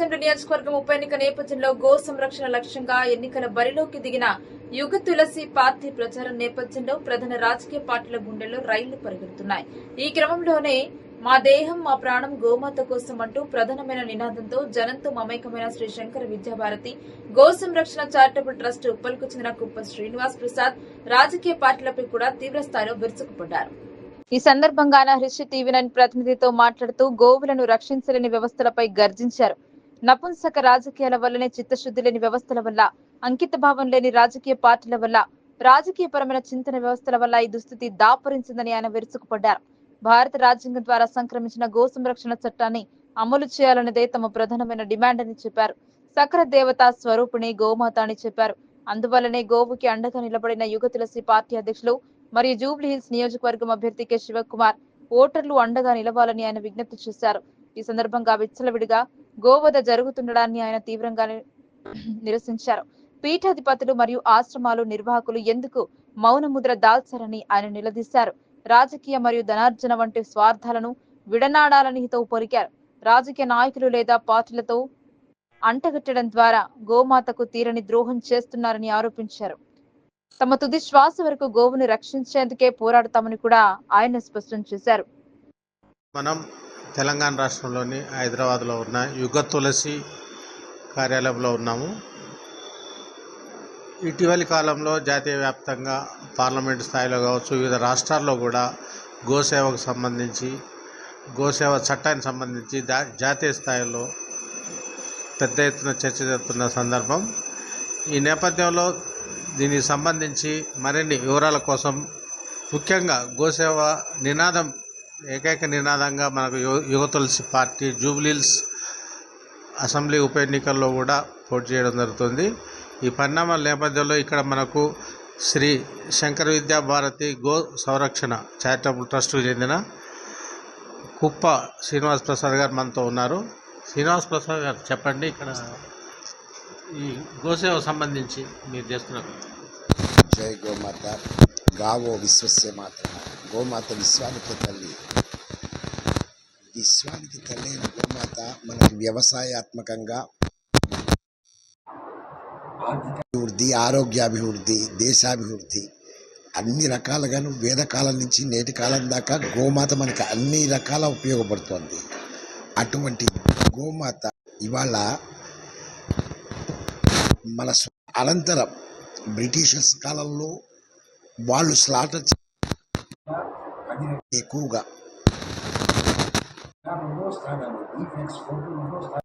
Assembly నియోజకవర్గం ఉప ఎన్నిక నేపథ్యంలో గో సంరక్షణ లక్ష్యంగా ఎన్నికల బరిలోకి దిగిన యుగ తులసి పార్టీ ప్రచారం నేపథ్యంలో ప్రధాన రాజకీయ పార్టీల గుండెల్లో రైళ్ళు పరిగెడుతున్నాయి. ఈ క్రమంలోనే మా దేహం మా ప్రాణం గోమాత కోసం అంటూ ప్రధానమైన నినాదంతో జనంతో మమేకమైన శ్రీ శంకర విద్యాభారతి గో సంరక్షణ చారిటబుల్ ట్రస్ట్ ఉప్పల్కు చెందిన కుప్ప శ్రీనివాస్ ప్రసాద్ రాజకీయ పార్టీలపై కూడా తీవ్ర స్థాయిలో విరుచుకుపడ్డారు. ఈ సందర్భంగా హృషి టీవీ నైన్ ప్రతినిధితో మాట్లాడుతూ గోవులను రక్షించలేని వ్యవస్థలపై గర్జించారు. నపుంసక రాజకీయాల వల్లనే చిత్తశుద్ధి లేని వ్యవస్థల వల్ల అంకిత భావం లేని రాజకీయ పార్టీల వల్ల రాజకీయపరమైన చింతన వ్యవస్థల వల్ల ఈ దుస్థితి దాపరించిందని ఆయన విరుచుకుపడ్డారు. భారత రాజ్యాంగం ద్వారా సంక్రమించిన గో సంరక్షణ చట్టాన్ని అమలు చేయాలన్నదే తమ ప్రధానమైన డిమాండ్ అని చెప్పారు. సకల దేవత స్వరూపిణి గోమాత అని చెప్పారు. అందువల్లనే గోవుకి అండగా నిలబడిన యుగ తులసి పార్టీ అధ్యక్షులు మరియు జూబ్లీ హిల్స్ నియోజకవర్గం అభ్యర్థి కె శివకుమార్ ఓటర్లు అండగా నిలవాలని ఆయన విజ్ఞప్తి చేశారు. ఈ సందర్భంగా విచ్చలవిడిగా గోవధ జరుగుతుండడాన్ని ఆయన తీవ్రంగా నిరసించారు. పీఠాధిపతులు మరియు ఆశ్రమాలు నిర్వాహకులు ఎందుకు మౌనముద్ర దాల్చారని ఆయన నిలదీశారు. రాజకీయ మరియు ధనార్జన వంటి స్వార్థాలను విడనాడాలని హితవు పొరికారు రాజకీయ నాయకులు లేదా పార్టీలతో అంటగట్టడం ద్వారా గోమాతకు తీరని ద్రోహం చేస్తున్నారని ఆరోపించారు. తమ తుది శ్వాస వరకు గోవును రక్షించేందుకే పోరాడతామని కూడా ఆయన స్పష్టం చేశారు. మనం తెలంగాణ రాష్ట్రంలోని హైదరాబాద్లో ఉన్న యుగ తులసి కార్యాలయంలో ఉన్నాము. ఇటీవలి కాలంలో జాతీయ వ్యాప్తంగా పార్లమెంటు స్థాయిలో కావచ్చు వివిధ రాష్ట్రాల్లో కూడా గోసేవకు సంబంధించి గోసేవ చట్టానికి సంబంధించి జాతీయ స్థాయిలో పెద్ద ఎత్తున చర్చ జరుగుతున్న సందర్భం. ఈ నేపథ్యంలో దీనికి సంబంధించి మరిన్ని వివరాల కోసం ముఖ్యంగా గోసేవ నినాదం ఏకైక నినాదంగా మనకు యువ తులసి పార్టీ జూబ్లీల్స్ అసెంబ్లీ ఉప ఎన్నికల్లో కూడా పోటీ చేయడం జరుగుతుంది. ఈ పరిణామాల నేపథ్యంలో ఇక్కడ మనకు శ్రీ శంకర విద్యా భారతి గో సంరక్షణ చారిటబుల్ ట్రస్ట్కు చెందిన కుప్ప శ్రీనివాస్ ప్రసాద్ గారు మనతో ఉన్నారు. శ్రీనివాస్ ప్రసాద్ గారు చెప్పండి ఇక్కడ ఈ గోసేవ సంబంధించి మీరు చేస్తున్నారు జై గోమాత. గావో విశ్వస్య మాత. గోమాత విశ్వానికి తల్లి. విశ్వానికి తెలియని గోమాత మనకి వ్యవసాయాత్మకంగా అభివృద్ధి ఆరోగ్యాభివృద్ధి దేశాభివృద్ధి అన్ని రకాలుగాను వేదకాలం నుంచి నేటి కాలం దాకా గోమాత మనకి అన్ని రకాల ఉపయోగపడుతోంది. అటువంటి గోమాత ఇవాళ మన అనంతరం బ్రిటిషర్స్ కాలంలో వాళ్ళు స్లాటర్ చే- ఎక్కువగా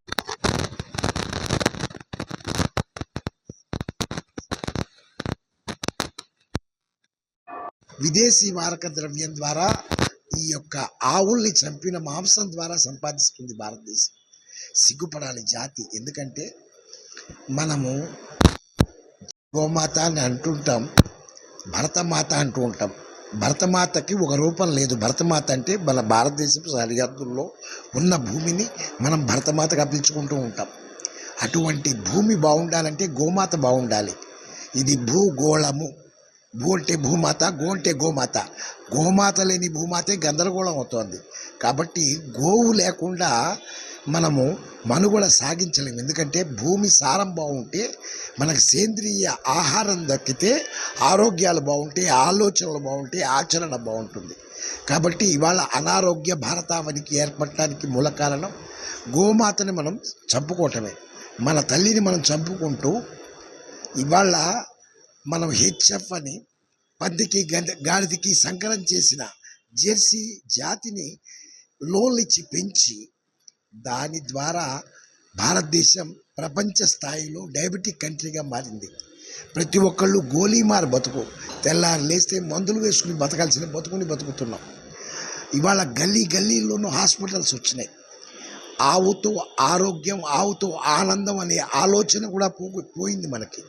విదేశీ మారక ద్రవ్యం ద్వారా ఈ యొక్క ఆవుల్ని చంపిన మాంసం ద్వారా సంపాదిస్తుంది భారతదేశం. సిగ్గుపడాలి జాతి. ఎందుకంటే మనము గోమాత అని అంటుంటాం భరతమాత అంటూ ఉంటాం. భరతమాతకి ఒక రూపం లేదు. భరతమాత అంటే మన భారతదేశపు సరిహద్దుల్లో ఉన్న భూమిని మనం భరతమాతగా పిలుచుకుంటూ ఉంటాం. అటువంటి భూమి బాగుండాలంటే గోమాత బాగుండాలి. ఇది భూగోళము. భూ అంటే భూమాత గో అంటే గోమాత. గోమాత లేని భూమాతే గందరగోళం అవుతోంది. కాబట్టి గోవు లేకుండా మనము మనుగడ సాగించలేము. ఎందుకంటే భూమి సారం బాగుంటే మనకు సేంద్రియ ఆహారం దక్కితే ఆరోగ్యాలు బాగుంటాయి ఆలోచనలు బాగుంటాయి ఆచరణ బాగుంటుంది. కాబట్టి ఇవాళ అనారోగ్య భారతావనికి ఏర్పడటానికి మూల కారణం గోమాతని మనం చంపుకోవటమే. మన తల్లిని మనం చంపుకుంటూ ఇవాళ మనం హెచ్ఎఫ్ అని పందికి గాడిదికి సంకరం చేసిన జెర్సీ జాతిని లోన్లు ఇచ్చి పెంచి దాని ద్వారా భారతదేశం ప్రపంచ స్థాయిలో డయాబెటిక్ కంట్రీగా మారింది. ప్రతి ఒక్కళ్ళు గోలీమార్ బతుకు తెల్లారి లేస్తే మందులు వేసుకుని బతకాల్సిన బతుకుని బతుకుతున్నాం. ఇవాళ గల్లీ గల్లీలోనూ హాస్పిటల్స్ వచ్చినాయి. ఆవుతో ఆరోగ్యం ఆవుతో ఆనందం అనే ఆలోచన కూడా పో పోయింది మనకి.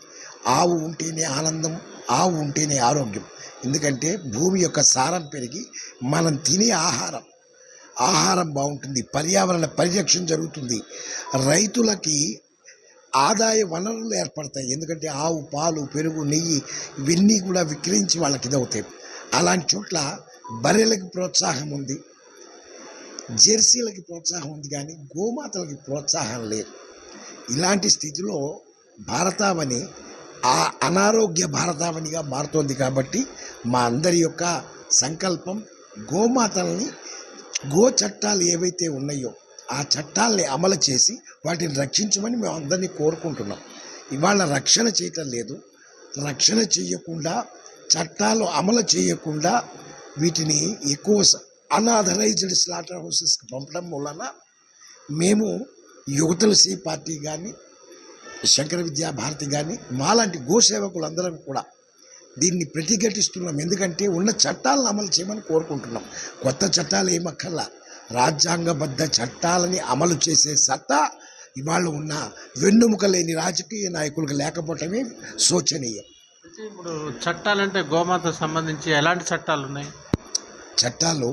ఆవు ఉంటేనే ఆనందం ఆవు ఉంటేనే ఆరోగ్యం. ఎందుకంటే భూమి యొక్క సారం పెరిగి మనం తినే ఆహారం ఆహారం బాగుంటుంది పర్యావరణ పరిరక్షణ జరుగుతుంది. రైతులకి ఆదాయ వనరులు ఏర్పడతాయి. ఎందుకంటే ఆవు పాలు పెరుగు నెయ్యి ఇవన్నీ కూడా విక్రయించి వాళ్ళకి ఇదవుతాయి. అలాంటి చోట్ల బర్రెలకి ప్రోత్సాహం ఉంది జెర్సీలకి ప్రోత్సాహం ఉంది కానీ గోమాతలకి ప్రోత్సాహం లేదు. ఇలాంటి స్థితిలో భారతావని ఆ అనారోగ్య భారతావనిగా మారుతోంది కాబట్టి మా అందరి యొక్క సంకల్పం గోమాతల్ని గో చట్టాలు ఏవైతే ఉన్నాయో ఆ చట్టాల్ని అమలు చేసి వాటిని రక్షించమని మేము అందరినీ కోరుకుంటున్నాం. ఇవాళ రక్షణ చేయటం లేదు. రక్షణ చేయకుండా చట్టాలు అమలు చేయకుండా వీటిని ఎక్కువ అన్ఆథరైజ్డ్ స్లాటర్ హౌసెస్కి పంపడం వలన మేము యువతులసి పార్టీ కానీ శంకర విద్యా భారతి కానీ మాలాంటి గోసేవకులందరం కూడా దీన్ని ప్రతిఘటిస్తున్నాం. ఎందుకంటే ఉన్న చట్టాలను అమలు చేయమని కోరుకుంటున్నాం. కొత్త చట్టాలు ఏమక్కర్లా? రాజ్యాంగబద్ధ చట్టాలని అమలు చేసే సత్తా ఇవాళ ఉన్న వెన్నుముక లేని రాజకీయ నాయకులకు లేకపోవటమే శోచనీయం. ఇప్పుడు చట్టాలంటే గోమాత సంబంధించి ఎలాంటి చట్టాలు ఉన్నాయి చట్టాలు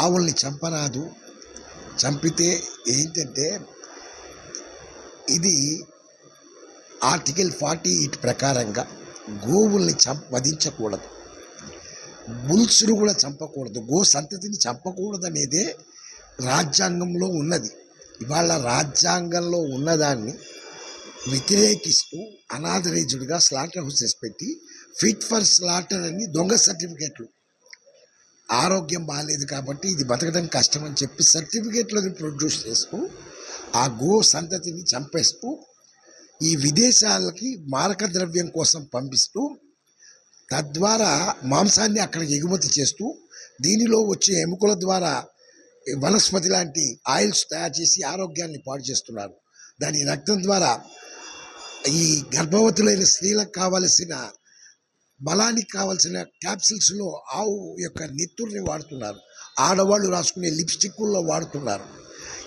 ఆవుల్ని చంపరాదు. చంపితే ఏంటంటే ఇది ఆర్టికల్ ఫార్టీ ఎయిట్ ప్రకారంగా గోవుల్ని చం వధించకూడదు. బుల్స్ను కూడా చంపకూడదు. గో సంతతిని చంపకూడదు అనేదే రాజ్యాంగంలో ఉన్నది. ఇవాళ రాజ్యాంగంలో ఉన్నదాన్ని వ్యతిరేకిస్తూ అనాథరైజ్డ్గా స్లాటర్ హౌసెస్ పెట్టి ఫిట్ ఫర్ స్లాటర్ అని దొంగ సర్టిఫికేట్లు. ఆరోగ్యం బాగాలేదు కాబట్టి ఇది బతకడం కష్టం అని చెప్పి సర్టిఫికేట్లను ప్రొడ్యూస్ చేస్తూ ఆ గో సంతతిని చంపేస్తూ ఈ విదేశాలకి మారక ద్రవ్యం కోసం పంపిస్తూ తద్వారా మాంసాన్ని అక్కడికి ఎగుమతి చేస్తూ దీనిలో వచ్చే ఎముకల ద్వారా వనస్పతి లాంటి ఆయిల్స్ తయారు చేసి ఆరోగ్యాన్ని పాడు చేస్తున్నారు. దాని రక్తం ద్వారా ఈ గర్భవతులైన స్త్రీలకు కావలసిన బలానికి కావాల్సిన క్యాప్సిల్స్లో ఆవు యొక్క నెత్తుర్ని వాడుతున్నారు. ఆడవాళ్ళు రాసుకునే లిప్స్టిక్కుల్లో వాడుతున్నారు.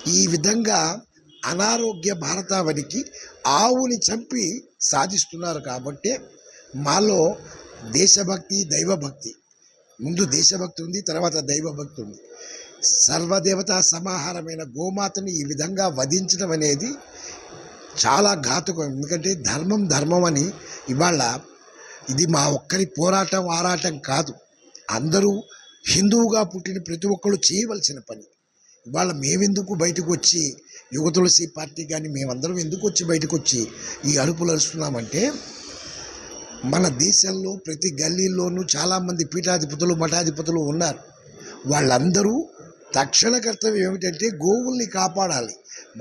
ఈ విధంగా అనారోగ్య భారతావనికి ఆవుని చంపి సాధిస్తున్నారు కాబట్టి మాలో దేశభక్తి దైవభక్తి. ముందు దేశభక్తి ఉంది తర్వాత దైవభక్తి ఉంది. సర్వదేవతా సమాహారమైన గోమాతను ఈ విధంగా వధించడం అనేది చాలా ఘాతుకం. ఎందుకంటే ధర్మం ధర్మం అని ఇవాళ ఇది మా ఒక్కరి పోరాటం ఆరాటం కాదు. అందరూ హిందువుగా పుట్టిన ప్రతి ఒక్కరు చేయవలసిన పని. ఇవాళ మేమెందుకు బయటకు వచ్చి యువతులసి పార్టీ కానీ మేమందరం ఎందుకు వచ్చి బయటకు వచ్చి ఈ అరుపులు అరుస్తున్నామంటే మన దేశంలో ప్రతి గల్లీలోనూ చాలామంది పీఠాధిపతులు మఠాధిపతులు ఉన్నారు. వాళ్ళందరూ తక్షణ కర్తవ్యం ఏమిటంటే గోవుల్ని కాపాడాలి.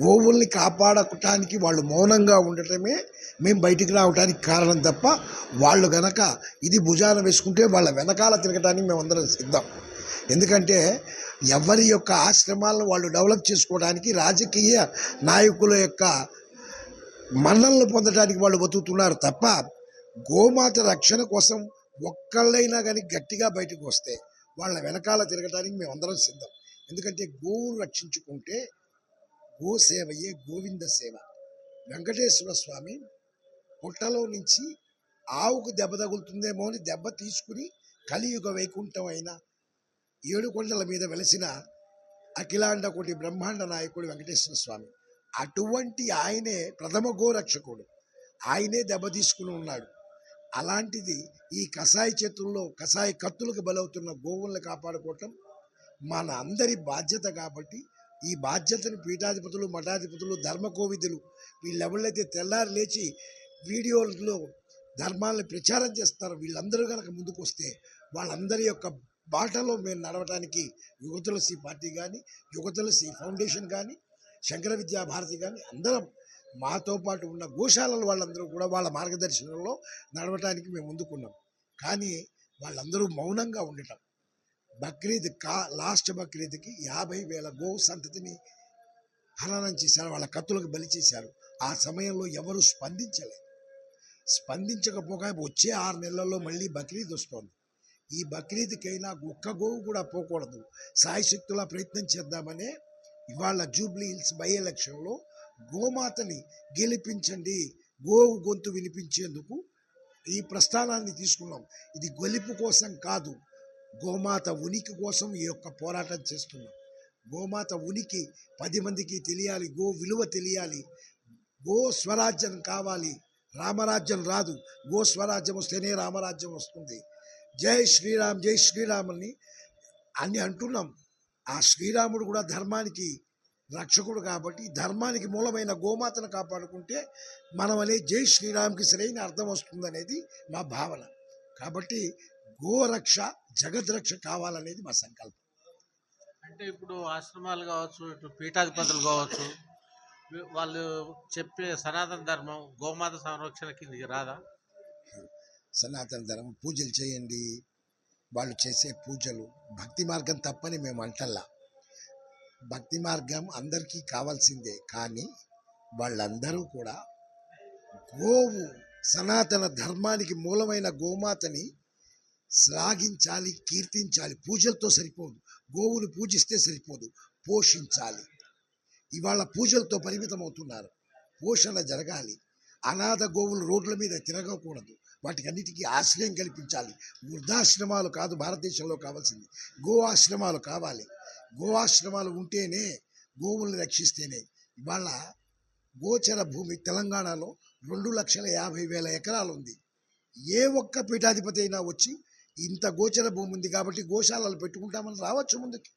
గోవుల్ని కాపాడటానికి వాళ్ళు మౌనంగా ఉండటమే మేము బయటికి రావడానికి కారణం తప్ప వాళ్ళు గనక ఇది భుజాన వేసుకుంటే వాళ్ళ వెనకాల తిరగటానికి మేమందరం సిద్ధం. ఎందుకంటే ఎవరి యొక్క ఆశ్రమాలను వాళ్ళు డెవలప్ చేసుకోవడానికి రాజకీయ నాయకుల యొక్క మన్నలను పొందడానికి వాళ్ళు బతుకుతున్నారు తప్ప గోమాత రక్షణ కోసం ఒక్కళ్ళైనా కానీ గట్టిగా బయటకు వస్తే వాళ్ళ వెనకాల తిరగడానికి మేమందరం సిద్ధం. ఎందుకంటే గోవును రక్షించుకుంటే గో సేవయే గోవింద సేవ. వెంకటేశ్వర స్వామి పుట్టలో నుంచి ఆవుకు దెబ్బ తగులుతుందేమో అని దెబ్బ తీసుకుని కలియుగ వైకుంఠం అయినా ఏడు కొండల మీద వెలసిన అఖిలాండ కోటి బ్రహ్మాండ నాయకుడు వెంకటేశ్వర స్వామి. అటువంటి ఆయనే ప్రథమ గోరక్షకుడు. ఆయనే దెబ్బ తీసుకుని ఉన్నాడు. అలాంటిది ఈ కషాయ చేతుల్లో కషాయ కత్తులకు బలవుతున్న గోవుల్ని కాపాడుకోవటం మన అందరి బాధ్యత కాబట్టి ఈ బాధ్యతను పీఠాధిపతులు మఠాధిపతులు ధర్మకోవిదులు వీళ్ళెవళ్ళైతే తెల్లారి లేచి వీడియోలలో ధర్మాలను ప్రచారం చేస్తారో వీళ్ళందరూ కనుక ముందుకు వస్తే వాళ్ళందరి యొక్క బాటలో మేము నడవటానికి యుగ తులసి పార్టీ కానీ యువతులసి ఫౌండేషన్ కానీ శంకర విద్యా భారతి కానీ అందరం మాతో పాటు ఉన్న గోశాలల వాళ్ళందరూ కూడా వాళ్ళ మార్గదర్శనంలో నడవటానికి మేము ముందుకున్నాం. కానీ వాళ్ళందరూ మౌనంగా ఉండటం. బక్రీద్ కా లాస్ట్ బక్రీద్కి యాభై వేల గో సంతతిని హననం చేశారు వాళ్ళ కత్తులకు బలి చేశారు. ఆ సమయంలో ఎవరు స్పందించలేదు. స్పందించకపోగా వచ్చే ఆరు నెలల్లో మళ్ళీ బక్రీద్ వస్తోంది. ఈ బక్రీద్కైనా ఒక్క గోవు కూడా పోకూడదు. సాయశక్తులా ప్రయత్నం చేద్దామనే ఇవాళ జూబ్లీ హిల్స్ బై ఎలక్షన్లో గోమాతని గెలిపించండి గోవు గొంతు వినిపించేందుకు ఈ ప్రస్థానాన్ని తీసుకున్నాం. ఇది గొలుపు కోసం కాదు గోమాత ఉనికి కోసం ఈ యొక్క పోరాటం చేస్తున్నాం. గోమాత ఉనికి పది మందికి తెలియాలి గో విలువ తెలియాలి గో స్వరాజ్యం కావాలి. రామరాజ్యం రాదు గో స్వరాజ్యం వస్తేనే రామరాజ్యం వస్తుంది. జై శ్రీరామ్ జై శ్రీరాముల్ని అని అంటున్నాం. ఆ శ్రీరాముడు కూడా ధర్మానికి రక్షకుడు కాబట్టి ధర్మానికి మూలమైన గోమాతను కాపాడుకుంటే మనం అనే జై శ్రీరామ్కి సరైన అర్థం వస్తుందనేది మా భావన. కాబట్టి గోరక్ష జగద్రక్ష కావాలనేది మా సంకల్పం. అంటే ఇప్పుడు ఆశ్రమాలు కావచ్చు ఇటు పీఠాధిపతులు కావచ్చు వాళ్ళు చెప్పే సనాతన ధర్మం గోమాత సంరక్షణ కిందికి రాదా? సనాతన ధర్మం పూజలు చేయండి. వాళ్ళు చేసే పూజలు భక్తి మార్గం తప్పని మేము అంటల్లా. భక్తి మార్గం అందరికీ కావాల్సిందే. కానీ వాళ్ళందరూ కూడా గోవు సనాతన ధర్మానికి మూలమైన గోమాతని శ్లాఘించాలి కీర్తించాలి. పూజలతో సరిపోదు. గోవుని పూజిస్తే సరిపోదు. పోషించాలి. ఇవాళ పూజలతో పరిమితం అవుతున్నారు పోషణ జరగాలి. అనాథ గోవులు రోడ్ల మీద తిరగకూడదు. వాటికన్నిటికీ ఆశ్రయం కల్పించాలి. వృద్ధాశ్రమాలు కాదు భారతదేశంలో కావాల్సింది. గోవాశ్రమాలు కావాలి. గోవాశ్రమాలు ఉంటేనే గోవుల్ని రక్షిస్తేనే ఇవాళ గోచర భూమి తెలంగాణలో రెండు లక్షల యాభై వేల ఎకరాలు ఉంది. ఏ ఒక్క పీఠాధిపతి అయినా వచ్చి ఇంత గోచర భూమి ఉంది కాబట్టి గోశాలలు పెట్టుకుంటామని రావచ్చు ముందుకి.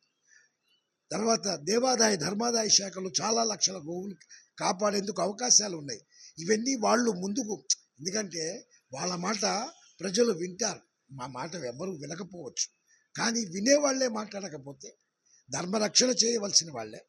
తర్వాత దేవాదాయ ధర్మాదాయ శాఖలు చాలా లక్షల గోవులు కాపాడేందుకు అవకాశాలు ఉన్నాయి. ఇవన్నీ వాళ్ళు ముందుకు ఎందుకంటే వాళ్ళ మాట ప్రజలు వింటారు. మా మాట ఎవ్వరూ వినకపోవచ్చు. కానీ వినేవాళ్ళే మాట్లాడకపోతే ధర్మరక్షణ చేయవలసిన వాళ్ళే.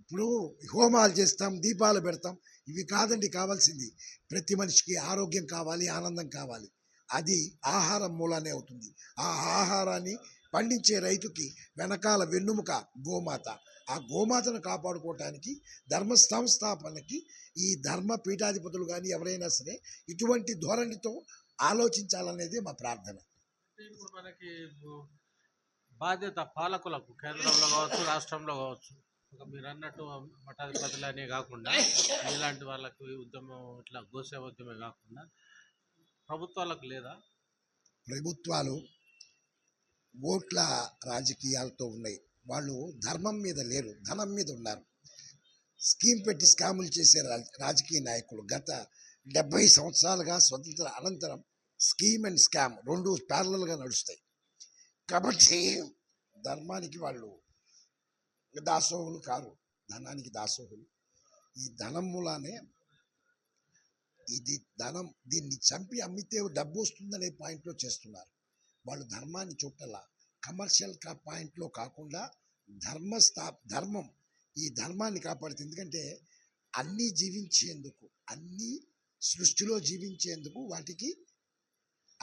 ఇప్పుడు హోమాలు చేస్తాం దీపాలు పెడతాం. ఇవి కాదండి కావాల్సింది. ప్రతి మనిషికి ఆరోగ్యం కావాలి ఆనందం కావాలి. అది ఆహారం మూలానే అవుతుంది. ఆ ఆహారాన్ని పండించే రైతుకి వెనకాల వెన్నుముక గోమాత. ఆ గోమాతను కాపాడుకోవటానికి ధర్మ సంస్థాపనకి ఈ ధర్మ పీఠాధిపతులు కానీ ఎవరైనా సరే ఇటువంటి ధోరణితో ఆలోచించాలనేది మా ప్రార్థన. ఇప్పుడు మనకి బాధ్యత పాలకులకు కేంద్రంలో కావచ్చు రాష్ట్రంలో కావచ్చు. ఒక మీరు అన్నట్టు మఠాధిపతులనే కాకుండా ఇలాంటి వాళ్ళకు ఈ ఉద్యమం ఇట్లా గోసేవ ఉద్యమే కాకుండా ప్రభుత్వాలకు లేదా? ప్రభుత్వాలు ఓట్ల రాజకీయాలతో ఉన్నాయి. వాళ్ళు ధర్మం మీద లేరు ధనం మీద ఉన్నారు. స్కీమ్ పెట్టి స్కాములు చేసే రా- రాజకీయ నాయకులు గత డెబ్బై సంవత్సరాలుగా స్వతంత్ర అనంతరం స్కీమ్ అండ్ స్కామ్ రెండు ప్యారలల్గా నడుస్తాయి. కాబట్టి ధర్మానికి వాళ్ళు దాసోహులు కారు ధనానికి దాసోహులు. ఈ ధనం మూలానే ఇది ధనం దీన్ని చంపి అమ్మితే డబ్బు వస్తుందనే పాయింట్లో చేస్తున్నారు. వాళ్ళు ధర్మాన్ని చుట్టలా కమర్షియల్ కా పాయింట్లో కాకుండా ధర్మస్థా ధర్మం ఈ ధర్మాన్ని కాపాడుతుంది. ఎందుకంటే అన్నీ జీవించేందుకు అన్నీ సృష్టిలో జీవించేందుకు వాటికి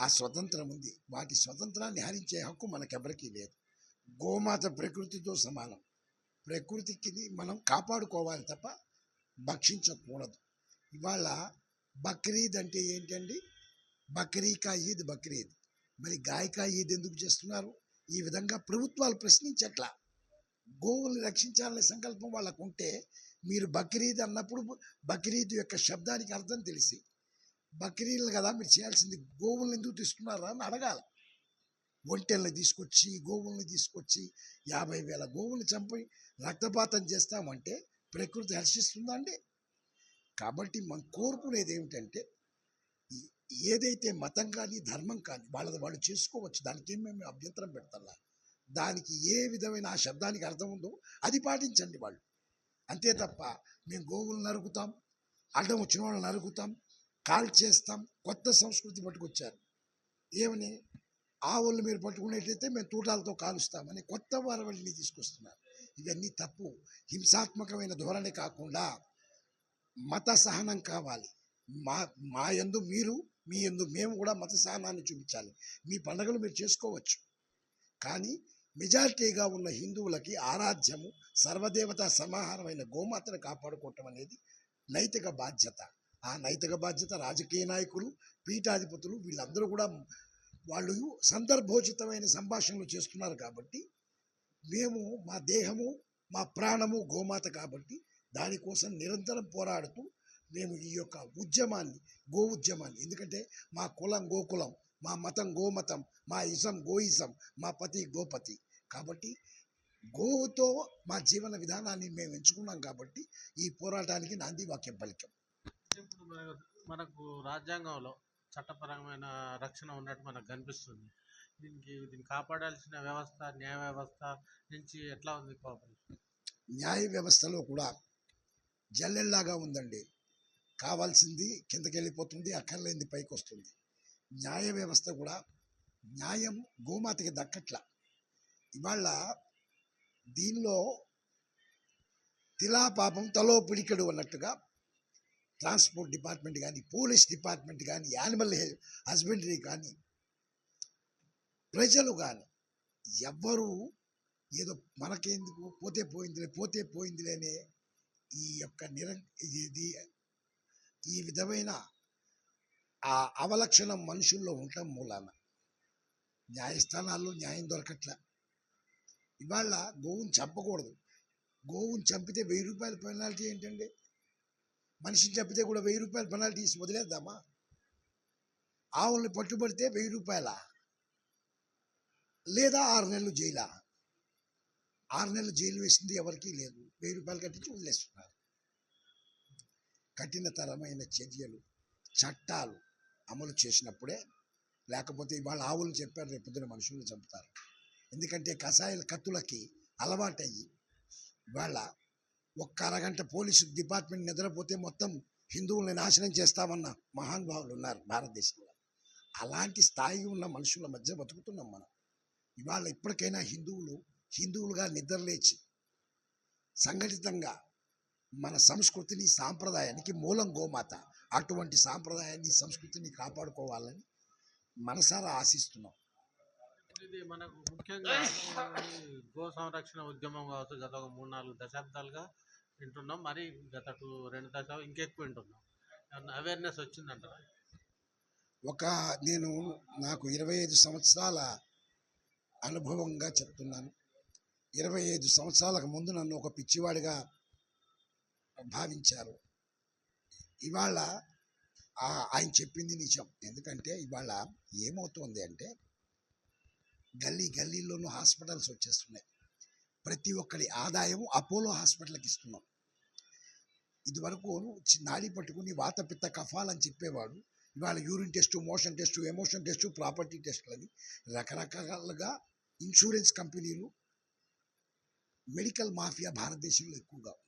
ఆ స్వతంత్రం ఉంది. వాటి స్వతంత్రాన్ని హరించే హక్కు మనకెవరికీ లేదు. గోమాత ప్రకృతితో సమానం. ప్రకృతికి మనం కాపాడుకోవాలి తప్ప భక్షించకూడదు. ఇవాళ బక్రీద్ అంటే ఏంటండి? బక్రీ కా ఈద్ బక్రీద్. మరి గాయకా ఈద్ ఎందుకు చేస్తున్నారు? ఈ విధంగా ప్రభుత్వాలు ప్రశ్నించట్లా. గోవుల్ని రక్షించాలనే సంకల్పం వాళ్ళకు ఉంటే మీరు బక్రీద్ అన్నప్పుడు బక్రీద్ యొక్క శబ్దానికి అర్థం తెలిసి బక్రీలు కదా మీరు చేయాల్సింది గోవుల్ని ఎందుకు తీసుకున్నారా అని అడగాలి. ఒంటెల్ని తీసుకొచ్చి గోవుల్ని తీసుకొచ్చి యాభై వేల గోవుల్ని చంపి రక్తపాతం చేస్తామంటే ప్రకృతి హర్షిస్తుందండి కాబట్టి మనం కోరుకునేది ఏమిటంటే ఏదైతే మతం కానీ ధర్మం కానీ వాళ్ళది వాళ్ళు చేసుకోవచ్చు. దానికి ఏం మేము అభ్యంతరం పెడతాం దానికి ఏ విధమైన ఆ శబ్దానికి అర్థం ఉందో అది పాటించండి వాళ్ళు. అంతే తప్ప మేము గోవులు నరుకుతాం అడ్డం వచ్చిన వాళ్ళని నరుకుతాం కాల్ చేస్తాం కొత్త సంస్కృతి పట్టుకొచ్చారు. ఏమని? ఆవులు మీరు పట్టుకునేటైతే మేము తూటాలతో కాలుస్తామని కొత్త వారవల్ని తీసుకొస్తున్నారు. ఇవన్నీ తప్పు. హింసాత్మకమైన ధోరణి కాకుండా మత సహనం కావాలి. మా మా యందు మీరు మీ ఎందు మేము కూడా మత సహనాన్ని చూపించాలి. మీ పండుగలు మీరు చేసుకోవచ్చు. కానీ మెజారిటీగా ఉన్న హిందువులకి ఆరాధ్యము సర్వదేవత సమాహారమైన గోమాతను కాపాడుకోవటం అనేది నైతిక బాధ్యత. ఆ నైతిక బాధ్యత రాజకీయ నాయకులు పీఠాధిపతులు వీళ్ళందరూ కూడా వాళ్ళు సందర్భోచితమైన సంభాషణలు చేస్తున్నారు కాబట్టి మేము మా దేహము మా ప్రాణము గోమాత కాబట్టి దానికోసం నిరంతరం పోరాడుతూ మేము ఈ యొక్క ఉద్యమాన్ని గో ఉద్యమాన్ని. ఎందుకంటే మా కులం గోకులం మా మతం గోమతం మా ఇసం గోయిజం మా పతి గోపతి కాబట్టి గోవుతో మా జీవన విధానాన్ని మేము ఎంచుకున్నాం కాబట్టి ఈ పోరాటానికి నాంది వాక్యం పలికాం. మనకు రాజ్యాంగంలో చట్టపరమైన రక్షణ ఉన్నట్టు మనకు కనిపిస్తుంది. దీనికి దీన్ని కాపాడాల్సిన వ్యవస్థ న్యాయ వ్యవస్థ నుంచి ఎట్లా ఉంది న్యాయ వ్యవస్థలో కూడా జల్లెల్లాగా ఉందండి. కావాల్సింది కిందకి వెళ్ళిపోతుంది అక్కర్లేనిది పైకి వస్తుంది న్యాయ వ్యవస్థ కూడా న్యాయం గోమాతకి దక్కట్ల. ఇవాళ దీనిలో తిలా పాపం తలో పిడికెడు అన్నట్టుగా ట్రాన్స్పోర్ట్ డిపార్ట్మెంట్ కానీ పోలీస్ డిపార్ట్మెంట్ కానీ యానిమల్ హస్బెండరీ కానీ ప్రజలు కానీ ఎవ్వరూ ఏదో మనకేందుకు పోతే పోయిందిలే పోతే పోయిందిలేనే ఈ యొక్క నిర ఇది ఈ విధమైన ఆ అవలక్షణం మనుషుల్లో ఉండటం మూలాన. న్యాయస్థానాల్లో న్యాయం దొరకట్లే. ఇవాళ గోవుని చంపకూడదు. గోవుని చంపితే వెయ్యి రూపాయల పెనాల్టీ ఏంటండి? మనిషిని చంపితే కూడా వెయ్యి రూపాయల పెనాల్టీ ఇచ్చి వదిలేద్దామా? ఆవుల్ని పట్టుబడితే వెయ్యి రూపాయల? లేదా ఆరు నెలలు జైలా? ఆరు నెలలు జైలు వేసింది ఎవరికీ లేదు. వెయ్యి రూపాయలు కట్టించి వదిలేస్తున్నారు. కఠినతరమైన చర్యలు చట్టాలు అమలు చేసినప్పుడే లేకపోతే ఇవాళ ఆవులు చెప్పారు రేపొద్దున మనుషులు చంపుతారు. ఎందుకంటే కషాయాల కత్తులకి అలవాటయ్యి ఇవాళ ఒక్క అరగంట పోలీసు డిపార్ట్మెంట్ నిద్రపోతే మొత్తం హిందువుల్ని నాశనం చేస్తామన్న మహానుభావులు ఉన్నారు భారతదేశంలో. అలాంటి స్థాయి ఉన్న మనుషుల మధ్య బతుకుతున్నాం మనం. ఇవాళ ఇప్పటికైనా హిందువులు హిందువులుగా నిద్రలేచి సంఘటితంగా మన సంస్కృతిని సాంప్రదాయానికి మూలం గోమాత. అటువంటి సాంప్రదాయాన్ని సంస్కృతిని కాపాడుకోవాలని మనసారా ఆశిస్తున్నాం. ఇది మనకు ముఖ్యంగా గో సంరక్షణ ఉద్యమం కావచ్చు గత ఒక మూడు నాలుగు దశాబ్దాలుగా వింటున్నాం. మరి గత టూ రెండు దశాలు ఇంకెక్కువ వింటున్నాం. అవేర్నెస్ వచ్చిందంటారా? ఒక నేను నాకు ఇరవై ఐదు సంవత్సరాల అనుభవంగా చెప్తున్నాను. ఇరవై ఐదు సంవత్సరాలకు ముందు నన్ను ఒక పిచ్చివాడిగా భావించారు. ఇవాళ ఆయన చెప్పింది నిజం. ఎందుకంటే ఇవాళ ఏమవుతోంది అంటే గల్లీ గల్లీలోనూ హాస్పిటల్స్ వచ్చేస్తున్నాయి. ప్రతి ఒక్కరి ఆదాయం అపోలో హాస్పిటల్కి ఇస్తున్నాం. ఇదివరకు నాడి పట్టుకుని వాత పిత్త కఫాలని చెప్పేవాడు. ఇవాళ urine test motion test emotion test property టెస్టులని రకరకాలుగా ఇన్సూరెన్స్ కంపెనీలు మెడికల్ మాఫియా భారతదేశంలో ఎక్కువగా ఉంది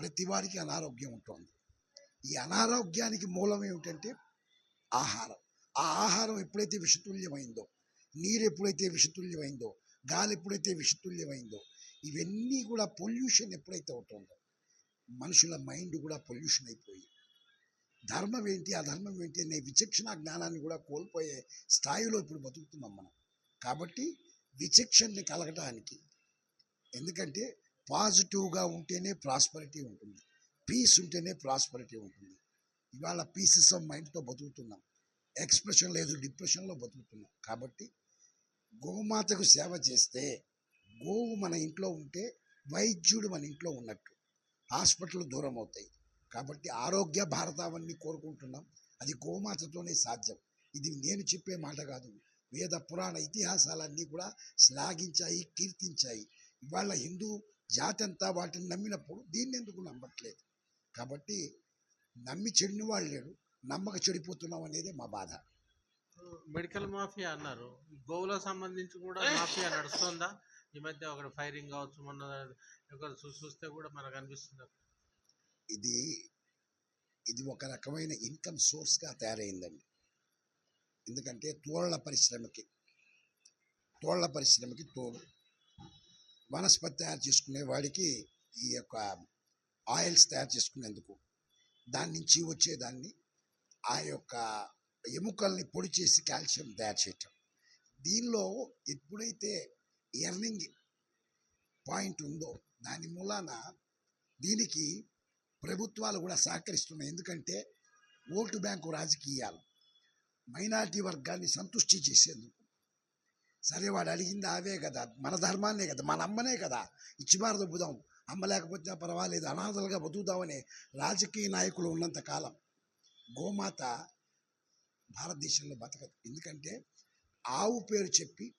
ప్రతి వారికి అనారోగ్యం ఉంటుంది. ఈ అనారోగ్యానికి మూలం ఏమిటంటే ఆహారం. ఆ ఆహారం ఎప్పుడైతే విషతుల్యమైందో నీరు ఎప్పుడైతే విషతుల్యమైందో గాలి ఎప్పుడైతే విషతుల్యమైందో ఇవన్నీ కూడా పొల్యూషన్ ఎప్పుడైతే ఉంటుందో మనుషుల మైండ్ కూడా పొల్యూషన్ అయిపోయి ధర్మం ఏంటి అధర్మం ఏంటి అనే విచక్షణ జ్ఞానాన్ని కూడా కోల్పోయే స్థాయిలో ఇప్పుడు బతుకుతున్నాం మనం. కాబట్టి విచక్షణని కలగటానికి ఎందుకంటే పాజిటివ్గా ఉంటేనే ప్రాస్పరిటీ ఉంటుంది. పీస్ ఉంటేనే ప్రాస్పరిటీ ఉంటుంది. ఇవాళ పీసెస్ ఆఫ్ మైండ్తో బతుకుతున్నాం. ఎక్స్ప్రెషన్ లేదు డిప్రెషన్లో బతుకుతున్నాం. కాబట్టి గోమాతకు సేవ చేస్తే గోవు మన ఇంట్లో ఉంటే వైద్యుడు మన ఇంట్లో ఉన్నట్టు. హాస్పిటల్ దూరం అవుతాయి కాబట్టి ఆరోగ్య భారతావన్నీ కోరుకుంటున్నాం. అది గోమాతతోనే సాధ్యం. ఇది నేను చెప్పే మాట కాదు. వేద పురాణ ఇతిహాసాలన్నీ కూడా శ్లాఘించాయి కీర్తించాయి. ఇవాళ హిందూ జాతి అంతా వాటిని నమ్మినప్పుడు దీన్ని ఎందుకు నమ్మట్లేదు? కాబట్టి నమ్మి చెడిన వాళ్ళు లేడు నమ్మక చెడిపోతున్నాం అనేది మా బాధ. మెడికల్ మాఫియా అన్నారు. ఈ గోవులకు సంబంధించి కూడా మాఫియా నడుస్తుందా? ఈ మధ్య ఒకటి ఫైరింగ్ కావచ్చు మొన్న ఒకరు చూస్తే కూడా మనకు అనిపిస్తుంది. ఇది ఇది ఒక రకమైన ఇన్కమ్ సోర్స్గా తయారైందండి. ఎందుకంటే తోళ్ళ పరిశ్రమకి తోళ్ళ పరిశ్రమకి తోలు వనస్పతి తయారు చేసుకునే వాడికి ఈ యొక్క ఆయిల్స్ తయారు చేసుకునేందుకు దాని నుంచి వచ్చేదాన్ని ఆ యొక్క ఎముకల్ని పొడి చేసి కాల్షియం తయారు చేయటం. దీనిలో ఎప్పుడైతే ఎర్నింగ్ పాయింట్ ఉందో దాని మూలాన దీనికి ప్రభుత్వాలు కూడా సహకరిస్తున్నాయి. ఎందుకంటే ఓటు బ్యాంకు రాజకీయాలు మైనారిటీ వర్గాన్ని సంతుష్టి చేసేందుకు సరే వాడు అడిగింది ఆవే కదా మన ధర్మాన్నే కదా మన అమ్మనే కదా ఇచ్చిబార దొబ్బుదాం అమ్మ లేకపోతే పర్వాలేదు అనాథలుగా బతుకుదామనే రాజకీయ నాయకులు ఉన్నంత కాలం గోమాత భారతదేశంలో బతకదు. ఎందుకంటే ఆవు పేరు చెప్పి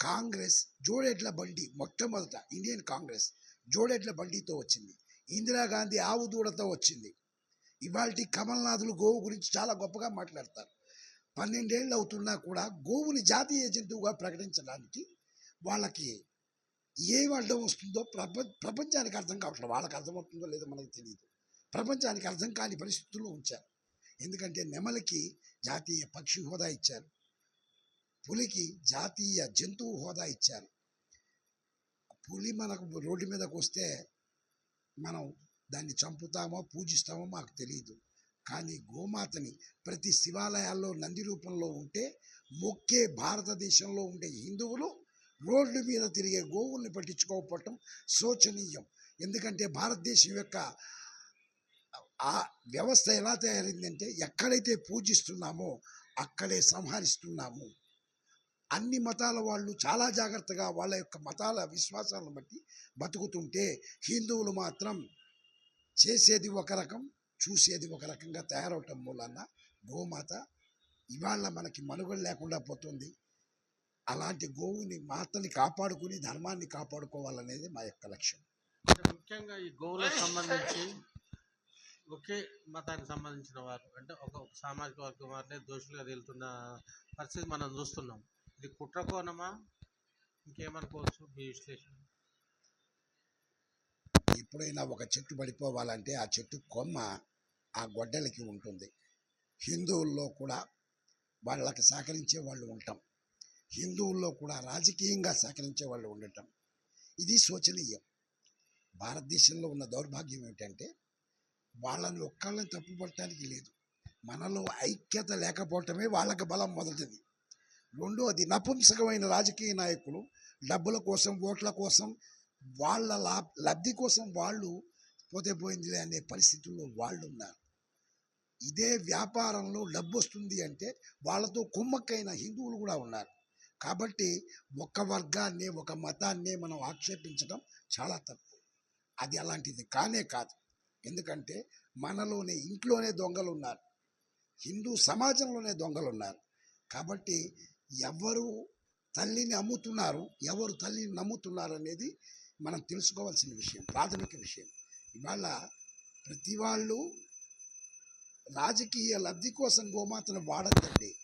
కాంగ్రెస్ జోడేట్ల బండి మొట్టమొదట ఇండియన్ కాంగ్రెస్ జోడేట్ల బండితో వచ్చింది. ఇందిరాగాంధీ ఆవు దూడతో వచ్చింది. ఇవాళ కమల్నాథులు గోవు గురించి చాలా గొప్పగా మాట్లాడతారు. పన్నెండేళ్ళు అవుతున్నా కూడా గోవుని జాతీయ జంతువుగా ప్రకటించడానికి వాళ్ళకి ఏం అర్థం వస్తుందో ప్రపంచ ప్రపంచానికి అర్థం కావట్లేదు వాళ్ళకి అర్థమవుతుందో లేదో మనకు తెలియదు ప్రపంచానికి అర్థం కాని పరిస్థితుల్లో ఉంచారు. ఎందుకంటే నెమలికి జాతీయ పక్షి హోదా ఇచ్చారు. పులికి జాతీయ జంతువు హోదా ఇచ్చారు. పులి మనకు రోడ్డు మీదకు వస్తే మనం దాన్ని చంపుతామో పూజిస్తామో మాకు తెలియదు కానీ గోమాతని ప్రతి శివాలయాల్లో నంది రూపంలో ఉంటే మొక్కే భారతదేశంలో ఉండే హిందువులు రోడ్డు మీద తిరిగే గోవుల్ని పట్టించుకోకపోవటం శోచనీయం. ఎందుకంటే భారతదేశం యొక్క ఆ వ్యవస్థ ఎలా తయారైందంటే ఎక్కడైతే పూజిస్తున్నామో అక్కడే సంహరిస్తున్నాము. అన్ని మతాల వాళ్ళు చాలా జాగ్రత్తగా వాళ్ళ యొక్క మతాల విశ్వాసాలను బట్టి బతుకుతుంటే హిందువులు మాత్రం చేసేది ఒక రకం చూసేది ఒక రకంగా తయారవటం మూలన గోమాత ఇవాళ మనకి మనుగడ లేకుండా పోతుంది. అలాంటి గోవుని మాతని కాపాడుకుని ధర్మాన్ని కాపాడుకోవాలనేది మా యొక్క లక్ష్యం. ముఖ్యంగా ఈ గోవులకు సంబంధించి ఒకే మతానికి సంబంధించిన వారు అంటే ఒక ఒక సామాజిక వర్గం వారినే దోషులుగా తేలుతున్న పరిస్థితి మనం చూస్తున్నాం. ఇది కుట్రకోణమా ఇంకేమనుకోవచ్చు మీ విశ్లేషణ? ఎప్పుడైనా ఒక చెట్టు పడిపోవాలంటే ఆ చెట్టు కొమ్మ ఆ గొడ్డలికి ఉంటుంది. హిందువుల్లో కూడా వాళ్ళకి సహకరించే వాళ్ళు ఉంటాం. హిందువుల్లో కూడా రాజకీయంగా సహకరించే వాళ్ళు ఉండటం. ఇది శోచనీయం. భారతదేశంలో ఉన్న దౌర్భాగ్యం ఏమిటంటే వాళ్ళని ఒక్కళ్ళని తప్పుపట్టడానికి లేదు. మనలో ఐక్యత లేకపోవటమే వాళ్ళకి బలం మొదటిది. రెండోది నపుంసకమైన రాజకీయ నాయకులు డబ్బుల కోసం ఓట్ల కోసం వాళ్ళ లా లబ్ధి కోసం వాళ్ళు పోతే పోయిందిలే అనే పరిస్థితుల్లో వాళ్ళు ఉన్నారు ఇదే వ్యాపారంలో డబ్బు వస్తుంది అంటే వాళ్ళతో కుమ్మక్కైన హిందువులు కూడా ఉన్నారు. కాబట్టి ఒక వర్గాన్ని ఒక మతాన్ని మనం ఆక్షేపించడం చాలా తప్పు. అది అలాంటిది కానే కాదు. ఎందుకంటే మనలోనే ఇంట్లోనే దొంగలు ఉన్నారు హిందూ సమాజంలోనే దొంగలు ఉన్నారు కాబట్టి ఎవరు తల్లిని అమ్ముతున్నారు ఎవరు తల్లిని నమ్ముతున్నారు అనేది మనం తెలుసుకోవాల్సిన విషయం ప్రాథమిక విషయం. ఇవాళ ప్రతి వాళ్ళు రాజకీయ లబ్ధి కోసం గోమాతను వాడద్దండి.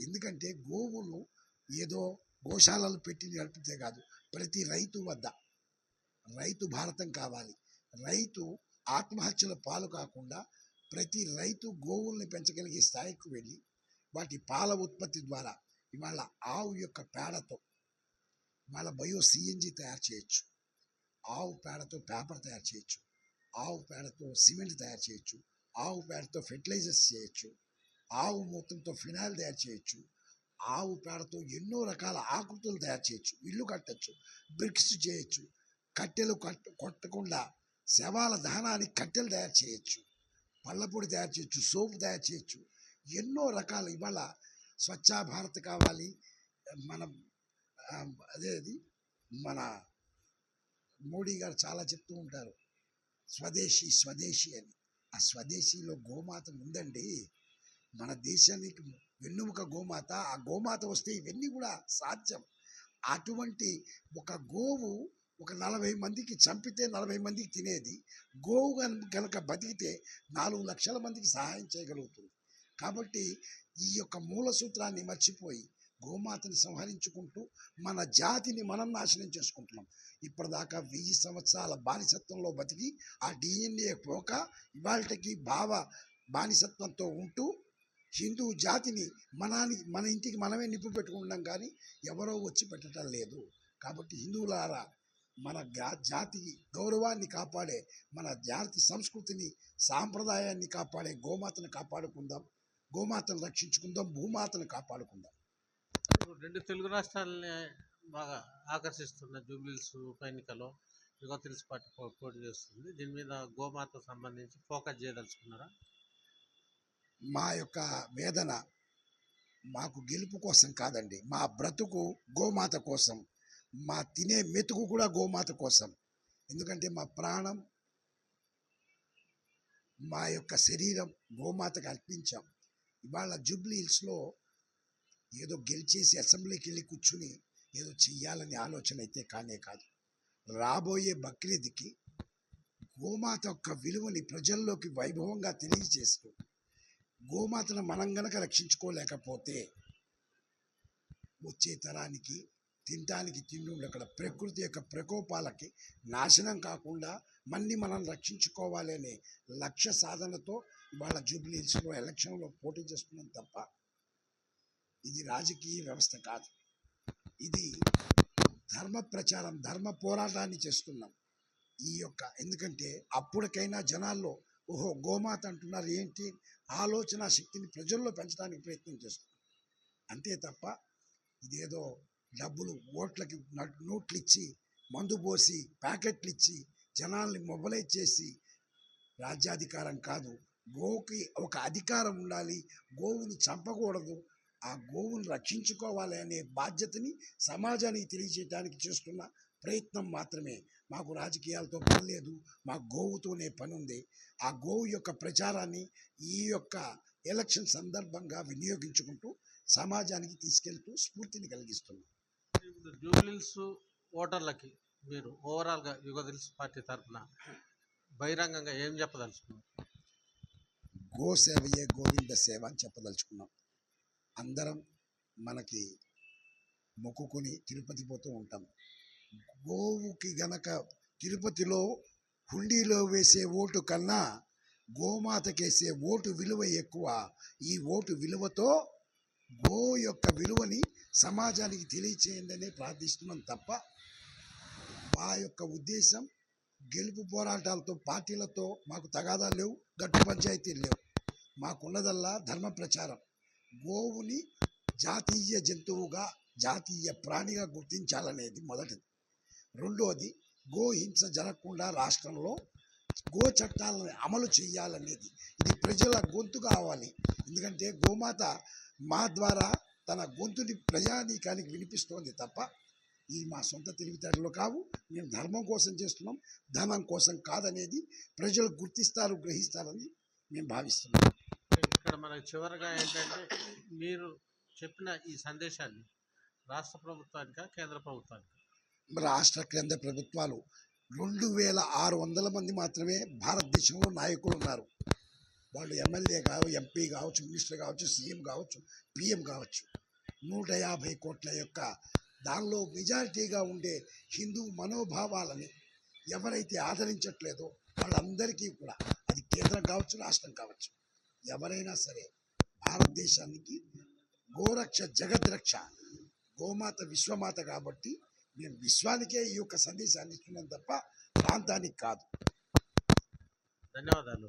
ఎందుకంటే గోవులు ఏదో గోశాలలు పెట్టి నడిపితే కాదు ప్రతి రైతు వద్ద. రైతు భారతం కావాలి. రైతు ఆత్మహత్యల పాలు కాకుండా ప్రతి రైతు గోవుల్ని పెంచగలిగే స్థాయికి వెళ్ళి వాటి పాల ఉత్పత్తి ద్వారా ఇవాళ ఆవు యొక్క పేడతో మళ్ళీ బయో సిఎన్జి తయారు చేయొచ్చు. ఆవు పేడతో పేపర్ తయారు చేయొచ్చు. ఆవు పేడతో సిమెంట్ తయారు చేయొచ్చు. ఆవు పేడతో ఫెర్టిలైజర్స్ చేయొచ్చు. ఆవు మూత్రంతో ఫినాయిల్ తయారు చేయొచ్చు. ఆవు పేడతో ఎన్నో రకాల ఆకృతులు తయారు చేయొచ్చు. ఇల్లు కట్టచ్చు. బ్రిక్స్ చేయొచ్చు. కట్టెలు కట్ట కొట్టకుండా శవాల దహనానికి కట్టెలు తయారు చేయొచ్చు. పళ్ళపొడి తయారు చేయొచ్చు. సోపు తయారు చేయొచ్చు. ఎన్నో రకాలు ఇవాళ స్వచ్ఛ భారత్ కావాలి. మనం అదే అది మన మోడీ గారు చాలా చెప్తూ ఉంటారు. స్వదేశీ స్వదేశీ అని. ఆ స్వదేశీలో గోమాత ఉందండి. మన దేశానికి వెన్నుముక గోమాత. ఆ గోమాత వస్తే ఇవన్నీ కూడా సాధ్యం. అటువంటి ఒక గోవు ఒక నలభై మందికి చంపితే నలభై మందికి తినేది. గోవు కనుక బతికితే నాలుగు లక్షల మందికి సహాయం చేయగలుగుతుంది. కాబట్టి ఈ యొక్క మూల సూత్రాన్ని మర్చిపోయి గోమాతని సంహరించుకుంటూ మన జాతిని మనం నాశనం చేసుకుంటున్నాం. ఇప్పటిదాకా వెయ్యి సంవత్సరాల బానిసత్వంలో బతికి ఆ డిఎన్ఏ పోక ఇవాళకి భావ బానిసత్వంతో ఉంటూ హిందూ జాతిని మనాని మన ఇంటికి మనమే నిప్పు పెట్టుకుంటున్నాం కానీ ఎవరో వచ్చి పెట్టడం లేదు. కాబట్టి హిందువులారా మన జాతి గౌరవాన్ని కాపాడే మన జాతి సంస్కృతిని సాంప్రదాయాన్ని కాపాడే గోమాతను కాపాడుకుందాం. గోమాతను రక్షించుకుందాం భూమాతను కాపాడుకుందాం. రెండు తెలుగు రాష్ట్రాలని బాగా ఆకర్షిస్తున్న జూబ్లీస్ ఉప ఎన్నికలో యువ తెలుసు పార్టీ పో- పోటీ చేస్తుంది. దీని మీద గోమాత సంబంధించి ఫోకస్ చేయదలుచుకున్నారా? మా యొక్క వేదన మాకు గెలుపు కోసం కాదండి. మా బ్రతుకు గోమాత కోసం మా తినే మెతుకు కూడా గోమాత కోసం. ఎందుకంటే మా ప్రాణం మా యొక్క శరీరం గోమాతకు అర్పించాం. ఇవాళ జూబ్లీ హిల్స్లో ఏదో గెలిచేసి అసెంబ్లీకి వెళ్ళి కూర్చుని ఏదో చెయ్యాలని ఆలోచన అయితే కానే కాదు. రాబోయే బక్రీద్కి గోమాత యొక్క విలువని ప్రజల్లోకి వైభవంగా తెలియజేస్తూ గోమాతను మనం గనక రక్షించుకోలేకపోతే వచ్చే తరానికి తినటానికి తిండి అక్కడ ప్రకృతి యొక్క ప్రకోపాలకి నాశనం కాకుండా మన్ని మనం రక్షించుకోవాలి అనే లక్ష్య సాధనతో వాళ్ళ జూబ్లీ ఎలక్షన్లో పోటీ చేస్తున్నాం తప్ప ఇది రాజకీయ వ్యవస్థ కాదు. ఇది ధర్మ ప్రచారం ధర్మ పోరాటాన్ని చేస్తున్నాం. ఈ యొక్క ఎందుకంటే అప్పటికైనా జనాల్లో ఓహో గోమాత అంటున్నారు ఏంటి? ఆలోచన శక్తిని ప్రజల్లో పెంచడానికి ప్రయత్నం చేస్తున్నాం. అంతే తప్ప ఇదేదో డబ్బులు ఓట్లకి నోట్లు ఇచ్చి మందు పోసి ప్యాకెట్లు ఇచ్చి జనాల్ని మొబలైజ్ చేసి రాజ్యాధికారం కాదు. గోవుకి ఒక అధికారం ఉండాలి. గోవుని చంపకూడదు. ఆ గోవుని రక్షించుకోవాలి అనే బాధ్యతని సమాజానికి తెలియజేయడానికి చేస్తున్న ప్రయత్నం మాత్రమే. మాకు రాజకీయాలతో పని లేదు మా గోవుతోనే పని ఉంది. ఆ గోవు యొక్క ప్రచారాన్ని ఈ యొక్క ఎలక్షన్ సందర్భంగా వినియోగించుకుంటూ సమాజానికి తీసుకెళ్తూ స్ఫూర్తిని కలిగిస్తున్నాం. జూబ్లీహిల్స్ ఓటర్లకి మీరు ఓవరాల్గా యుగదిల్స్ పార్టీ తరఫున బహిరంగంగా ఏం చెప్పదలుచుకున్నారు? గో సేవయే గోవింద సేవ అని చెప్పదలుచుకున్నాం. అందరం మనకి మొక్కుకొని తిరుపతి పోతూ ఉంటాం. గోవుకి గనక తిరుపతిలో హుండీలో వేసే ఓటు కన్నా గోమాతకేసే ఓటు విలువ ఎక్కువ ఈ ఓటు విలువతో గో యొక్క విలువని సమాజానికి తెలియచేయండి ప్రార్థిస్తున్నాం తప్ప మా యొక్క ఉద్దేశం గెలుపు పోరాటాలతో పార్టీలతో మాకు తగాదాలు లేవు గట్టు పంచాయతీలు లేవు. మాకున్నదల్లా ధర్మ ప్రచారం. గోవుని జాతీయ జంతువుగా జాతీయ ప్రాణిగా గుర్తించాలనేది మొదటిది. రెండోది గో హింస జరగకుండా రాష్ట్రంలో గో చట్టాలను అమలు చేయాలనేది. ఇది ప్రజల గొంతు కావాలి. ఎందుకంటే గోమాత మా ద్వారా తన గొంతుని ప్రజానీకానికి వినిపిస్తోంది తప్ప ఇది మా సొంత తెలివితేటలు కావు. మేము ధర్మం కోసం చేస్తున్నాం ధనం కోసం కాదనేది ప్రజలు గుర్తిస్తారు గ్రహిస్తారని మేము భావిస్తున్నాం. ఇక్కడ మనకు చివరగా ఏంటంటే మీరు చెప్పిన ఈ సందేశాన్ని రాష్ట్ర ప్రభుత్వానికా కేంద్ర ప్రభుత్వానికి? రాష్ట్ర కేంద్ర ప్రభుత్వాలు రెండు వేల ఆరు వందల మంది మాత్రమే భారతదేశంలో నాయకులు ఉన్నారు వాళ్ళు ఎమ్మెల్యే కావచ్చు ఎంపీ కావచ్చు మినిస్టర్ కావచ్చు సీఎం కావచ్చు పిఎం కావచ్చు. నూట యాభై కోట్ల యొక్క దానిలో మెజారిటీగా ఉండే హిందూ మనోభావాలని ఎవరైతే ఆదరించట్లేదో వాళ్ళందరికీ కూడా అది కేంద్రం కావచ్చు రాష్ట్రం కావచ్చు. ఎవరైనా సరే భారతదేశానికి గోరక్ష జగద్రక్ష గోమాత విశ్వమాత కాబట్టి మేము విశ్వానికే ఈ యొక్క సందేశాన్ని ఇస్తున్నాం తప్ప ప్రాంతానికి కాదు. ధన్యవాదాలు.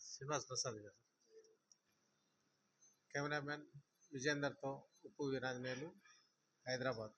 శ్రీనివాస్ ప్రసాద్ గారు. కెమెరామెన్ విజేందర్తో ఉప్పు వీరాంజనేయులు హైదరాబాద్.